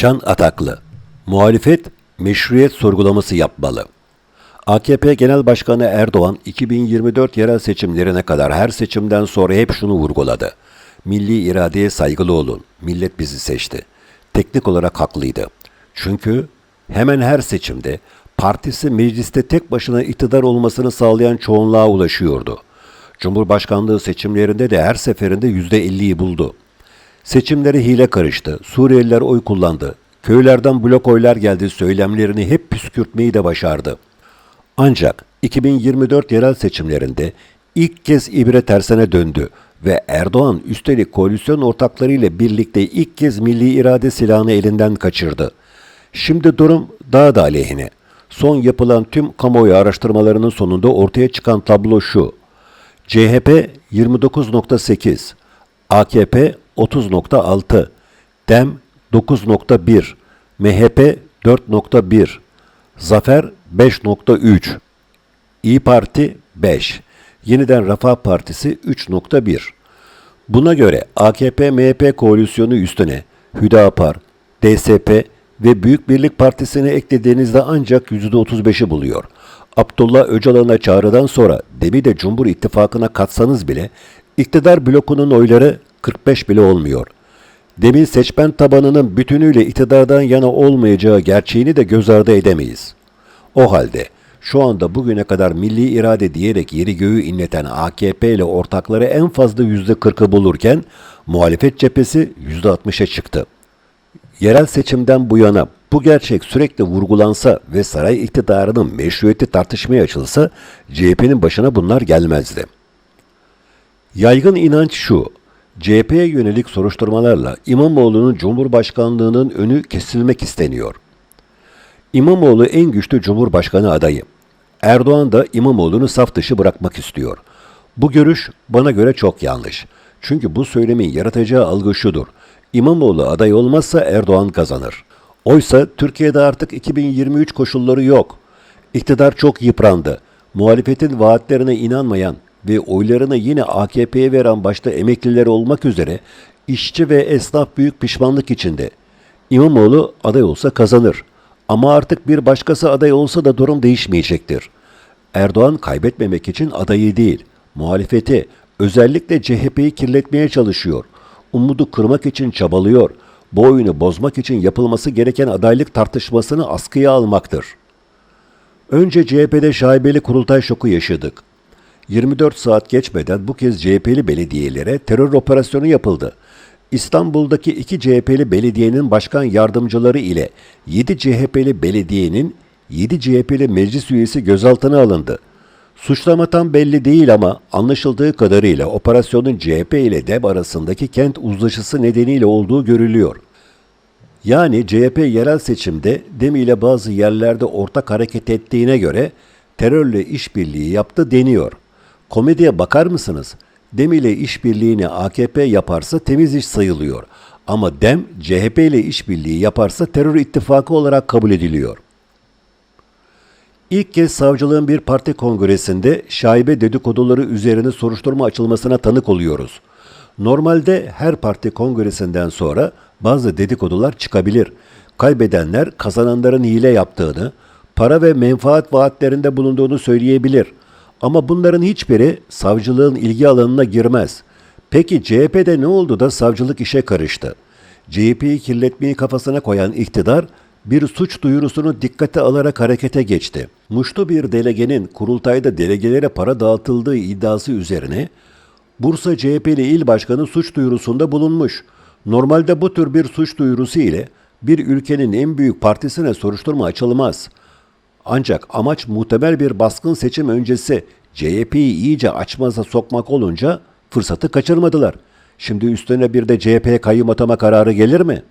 Can Ataklı Muhalefet meşruiyet sorgulaması yapmalı. AKP Genel Başkanı Erdoğan 2024 yerel seçimlerine kadar her seçimden sonra hep şunu vurguladı. Milli iradeye saygılı olun. Millet bizi seçti. Teknik olarak haklıydı. Çünkü hemen her seçimde partisi mecliste tek başına iktidar olmasını sağlayan çoğunluğa ulaşıyordu. Cumhurbaşkanlığı seçimlerinde de her seferinde %50'yi buldu. Seçimlere hile karıştı. Suriyeliler oy kullandı. Köylerden blok oylar geldi söylemlerini hep püskürtmeyi de başardı. Ancak 2024 yerel seçimlerinde ilk kez ibre tersine döndü ve Erdoğan üstelik koalisyon ortaklarıyla birlikte ilk kez milli irade silahını elinden kaçırdı. Şimdi durum daha da aleyhine. Son yapılan tüm kamuoyu araştırmalarının sonunda ortaya çıkan tablo şu. CHP 29.8, AKP 30.6, DEM 9.1, MHP 4.1, Zafer 5.3, İyi Parti 5, Yeniden Refah Partisi 3.1. Buna göre AKP-MHP koalisyonu üstüne Hüdapar, DSP ve Büyük Birlik Partisi'ni eklediğinizde ancak %35'i buluyor. Abdullah Öcalan'a çağrıdan sonra debi de Cumhur İttifakı'na katsanız bile iktidar blokunun oyları 45 bile olmuyor. Demin seçmen tabanının bütünüyle iktidardan yana olmayacağı gerçeğini de göz ardı edemeyiz. O halde şu anda bugüne kadar milli irade diyerek yeri göğü inleten AKP ile ortakları en fazla %40'ı bulurken muhalefet cephesi %60'a çıktı. Yerel seçimden bu yana bu gerçek sürekli vurgulansa ve saray iktidarının meşruiyeti tartışmaya açılsa CHP'nin başına bunlar gelmezdi. Yaygın inanç şu, CHP'ye yönelik soruşturmalarla İmamoğlu'nun Cumhurbaşkanlığının önü kesilmek isteniyor. İmamoğlu en güçlü Cumhurbaşkanı adayı. Erdoğan da İmamoğlu'nu saf dışı bırakmak istiyor. Bu görüş bana göre çok yanlış. Çünkü bu söylemin yaratacağı algı şudur. İmamoğlu aday olmazsa Erdoğan kazanır. Oysa Türkiye'de artık 2023 koşulları yok. İktidar çok yıprandı. Muhalefetin vaatlerine inanmayan ve oylarını yine AKP'ye veren başta emekliler olmak üzere işçi ve esnaf büyük pişmanlık içinde. İmamoğlu aday olsa kazanır. Ama artık bir başkası aday olsa da durum değişmeyecektir. Erdoğan kaybetmemek için adayı değil, muhalefeti, özellikle CHP'yi kirletmeye çalışıyor. Umudu kırmak için çabalıyor. Bu oyunu bozmak için yapılması gereken adaylık tartışmasını askıya almaktır. Önce CHP'de şaibeli kurultay şoku yaşadık. 24 saat geçmeden bu kez CHP'li belediyelere terör operasyonu yapıldı. İstanbul'daki iki CHP'li belediyenin başkan yardımcıları ile 7 CHP'li belediyenin 7 CHP'li meclis üyesi gözaltına alındı. Suçlama tam belli değil ama anlaşıldığı kadarıyla operasyonun CHP ile DEB arasındaki kent uzlaşısı nedeniyle olduğu görülüyor. Yani CHP yerel seçimde DEM ile bazı yerlerde ortak hareket ettiğine göre terörle işbirliği yaptı deniyor. Komediye bakar mısınız? DEM ile işbirliğini AKP yaparsa temiz iş sayılıyor. Ama DEM CHP ile işbirliği yaparsa terör ittifakı olarak kabul ediliyor. İlk kez savcılığın bir parti kongresinde şaibe dedikoduları üzerine soruşturma açılmasına tanık oluyoruz. Normalde her parti kongresinden sonra bazı dedikodular çıkabilir. Kaybedenler kazananların hile yaptığını, para ve menfaat vaatlerinde bulunduğunu söyleyebilir. Ama bunların hiçbiri savcılığın ilgi alanına girmez. Peki CHP'de ne oldu da savcılık işe karıştı? CHP'yi kirletmeyi kafasına koyan iktidar bir suç duyurusunu dikkate alarak harekete geçti. Muşlu bir delegenin kurultayda delegelere para dağıtıldığı iddiası üzerine Bursa CHP'li il başkanı suç duyurusunda bulunmuş. Normalde bu tür bir suç duyurusu ile bir ülkenin en büyük partisine soruşturma açılmaz. Ancak amaç muhtemel bir baskın seçim öncesi CHP'yi iyice açmaza sokmak olunca fırsatı kaçırmadılar. Şimdi üstüne bir de CHP'ye kayyum atama kararı gelir mi?''